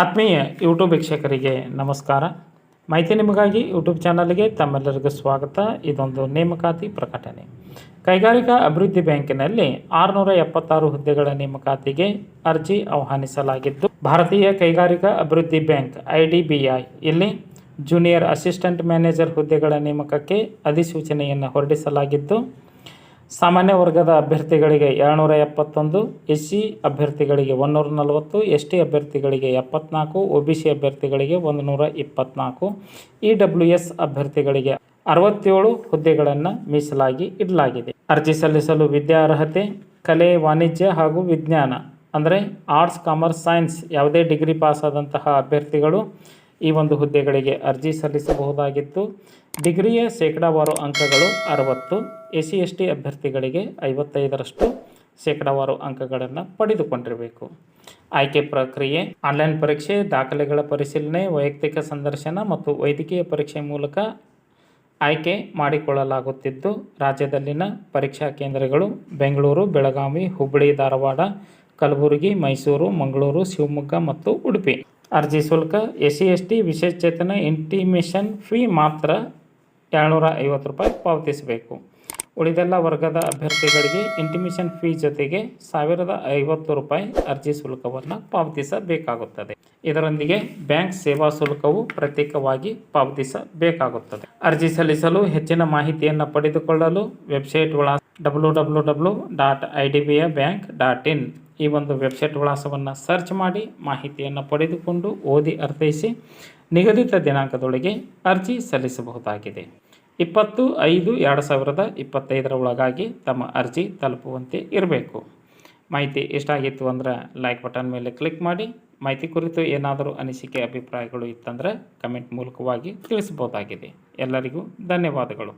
ಆತ್ಮೀಯ ಯೂಟ್ಯೂಬ್ ವೀಕ್ಷಕರಿಗೆ ನಮಸ್ಕಾರ. ಮಾಹಿತಿ ನಿಮಗಾಗಿ ಯೂಟ್ಯೂಬ್ ಚಾನಲ್ಗೆ ತಮ್ಮೆಲ್ಲರಿಗೂ ಸ್ವಾಗತ. ಇದೊಂದು ನೇಮಕಾತಿ ಪ್ರಕಟಣೆ. ಕೈಗಾರಿಕಾ ಅಭಿವೃದ್ಧಿ ಬ್ಯಾಂಕಿನಲ್ಲಿ ಆರುನೂರ ಎಪ್ಪತ್ತಾರು ಹುದ್ದೆಗಳ ನೇಮಕಾತಿಗೆ ಅರ್ಜಿ ಆಹ್ವಾನಿಸಲಾಗಿದ್ದು, ಭಾರತೀಯ ಕೈಗಾರಿಕಾ ಅಭಿವೃದ್ಧಿ ಬ್ಯಾಂಕ್ ಐ ಇಲ್ಲಿ ಜೂನಿಯರ್ ಅಸಿಸ್ಟೆಂಟ್ ಮ್ಯಾನೇಜರ್ ಹುದ್ದೆಗಳ ನೇಮಕಕ್ಕೆ ಅಧಿಸೂಚನೆಯನ್ನು ಹೊರಡಿಸಲಾಗಿದ್ದು ಸಾಮಾನ್ಯ ವರ್ಗದ ಅಭ್ಯರ್ಥಿಗಳಿಗೆ ಏಳ್ನೂರ ಎಪ್ಪತ್ತೊಂದು ಎಸ್ ಸಿ ಅಭ್ಯರ್ಥಿಗಳಿಗೆ ಒಂದೂರ ನಲವತ್ತು ಎಸ್ ಟಿ ಅಭ್ಯರ್ಥಿಗಳಿಗೆ ಎಪ್ಪತ್ನಾಲ್ಕು ಒ ಬಿ ಸಿ ಅಭ್ಯರ್ಥಿಗಳಿಗೆ ಒಂದು ನೂರ ಇಪ್ಪತ್ನಾಲ್ಕು ಇ ಡಬ್ಲ್ಯೂ ಎಸ್ ಅಭ್ಯರ್ಥಿಗಳಿಗೆ ಅರವತ್ತೇಳು ಹುದ್ದೆಗಳನ್ನು ಮೀಸಲಾಗಿ ಇಡಲಾಗಿದೆ. ಅರ್ಜಿ ಸಲ್ಲಿಸಲು ವಿದ್ಯಾರ್ಹತೆ ಕಲೆ, ವಾಣಿಜ್ಯ ಹಾಗೂ ವಿಜ್ಞಾನ, ಅಂದರೆ ಆರ್ಟ್ಸ್ ಕಾಮರ್ಸ್ ಸೈನ್ಸ್ ಯಾವುದೇ ಡಿಗ್ರಿ ಪಾಸ್ ಆದಂತಹ ಅಭ್ಯರ್ಥಿಗಳು ಈ ಒಂದು ಹುದ್ದೆಗಳಿಗೆ ಅರ್ಜಿ ಸಲ್ಲಿಸಬಹುದಾಗಿತ್ತು. ಡಿಗ್ರಿಯ ಶೇಕಡಾವಾರು ಅಂಕಗಳು ಅರವತ್ತು ಎಸ್ ಸಿ ಎಸ್ ಟಿ ಅಭ್ಯರ್ಥಿಗಳಿಗೆ ಐವತ್ತೈದರಷ್ಟು ಶೇಕಡಾವಾರು ಅಂಕಗಳನ್ನು ಪಡೆದುಕೊಂಡಿರಬೇಕು. ಆಯ್ಕೆ ಪ್ರಕ್ರಿಯೆ, ಆನ್ಲೈನ್ ಪರೀಕ್ಷೆ, ದಾಖಲೆಗಳ ಪರಿಶೀಲನೆ, ವೈಯಕ್ತಿಕ ಸಂದರ್ಶನ ಮತ್ತು ವೈದ್ಯಕೀಯ ಪರೀಕ್ಷೆ ಮೂಲಕ ಆಯ್ಕೆ ಮಾಡಿಕೊಳ್ಳಲಾಗುತ್ತಿದ್ದು, ರಾಜ್ಯದಲ್ಲಿನ ಪರೀಕ್ಷಾ ಕೇಂದ್ರಗಳು ಬೆಂಗಳೂರು, ಬೆಳಗಾವಿ, ಹುಬ್ಬಳ್ಳಿ, ಧಾರವಾಡ, ಕಲಬುರಗಿ, ಮೈಸೂರು, ಮಂಗಳೂರು, ಶಿವಮೊಗ್ಗ ಮತ್ತು ಉಡುಪಿ. ಅರ್ಜಿ ಶುಲ್ಕ ಎಸ್ ಸಿ ಎಸ್ ಟಿ ವಿಶೇಷಚೇತನ ಇಂಟಿಮೇಷನ್ ಫೀ ಮಾತ್ರ ಏಳ್ನೂರ ಐವತ್ತು ರೂಪಾಯಿ ಪಾವತಿಸಬೇಕು. ಉಳಿದೆಲ್ಲ ವರ್ಗದ ಅಭ್ಯರ್ಥಿಗಳಿಗೆ ಇಂಟಿಮಿಷನ್ ಫೀ ಜೊತೆಗೆ ಸಾವಿರದ ಐವತ್ತು ರೂಪಾಯಿ ಅರ್ಜಿ ಶುಲ್ಕವನ್ನು ಪಾವತಿಸಬೇಕಾಗುತ್ತದೆ. ಇದರೊಂದಿಗೆ ಬ್ಯಾಂಕ್ ಸೇವಾ ಶುಲ್ಕವು ಪ್ರತ್ಯೇಕವಾಗಿ ಪಾವತಿಸಬೇಕಾಗುತ್ತದೆ. ಅರ್ಜಿ ಸಲ್ಲಿಸಲು ಹೆಚ್ಚಿನ ಮಾಹಿತಿಯನ್ನು ಪಡೆದುಕೊಳ್ಳಲು ವೆಬ್ಸೈಟ್ ಒಳ W W W dot I D B A bank dot in ಈ ಒಂದು ವೆಬ್ಸೈಟ್ ವಿಳಾಸವನ್ನು ಸರ್ಚ್ ಮಾಡಿ ಮಾಹಿತಿಯನ್ನು ಪಡೆದುಕೊಂಡು ಓದಿ ಅರ್ಥೈಸಿ ನಿಗದಿತ ದಿನಾಂಕದೊಳಗೆ ಅರ್ಜಿ ಸಲ್ಲಿಸಬಹುದಾಗಿದೆ. ಇಪ್ಪತ್ತು ಐದು ಎರಡು ಸಾವಿರದ ಇಪ್ಪತ್ತೈದರ ಒಳಗಾಗಿ ತಮ್ಮ ಅರ್ಜಿ ತಲುಪುವಂತೆ ಇರಬೇಕು. ಮಾಹಿತಿ ಎಷ್ಟಾಗಿತ್ತು ಅಂದರೆ ಲೈಕ್ ಬಟನ್ ಮೇಲೆ ಕ್ಲಿಕ್ ಮಾಡಿ. ಮಾಹಿತಿ ಕುರಿತು ಏನಾದರೂ ಅನಿಸಿಕೆ, ಅಭಿಪ್ರಾಯಗಳು ಇತ್ತಂದರೆ ಕಮೆಂಟ್ ಮೂಲಕವಾಗಿ ತಿಳಿಸಬಹುದಾಗಿದೆ. ಎಲ್ಲರಿಗೂ ಧನ್ಯವಾದಗಳು.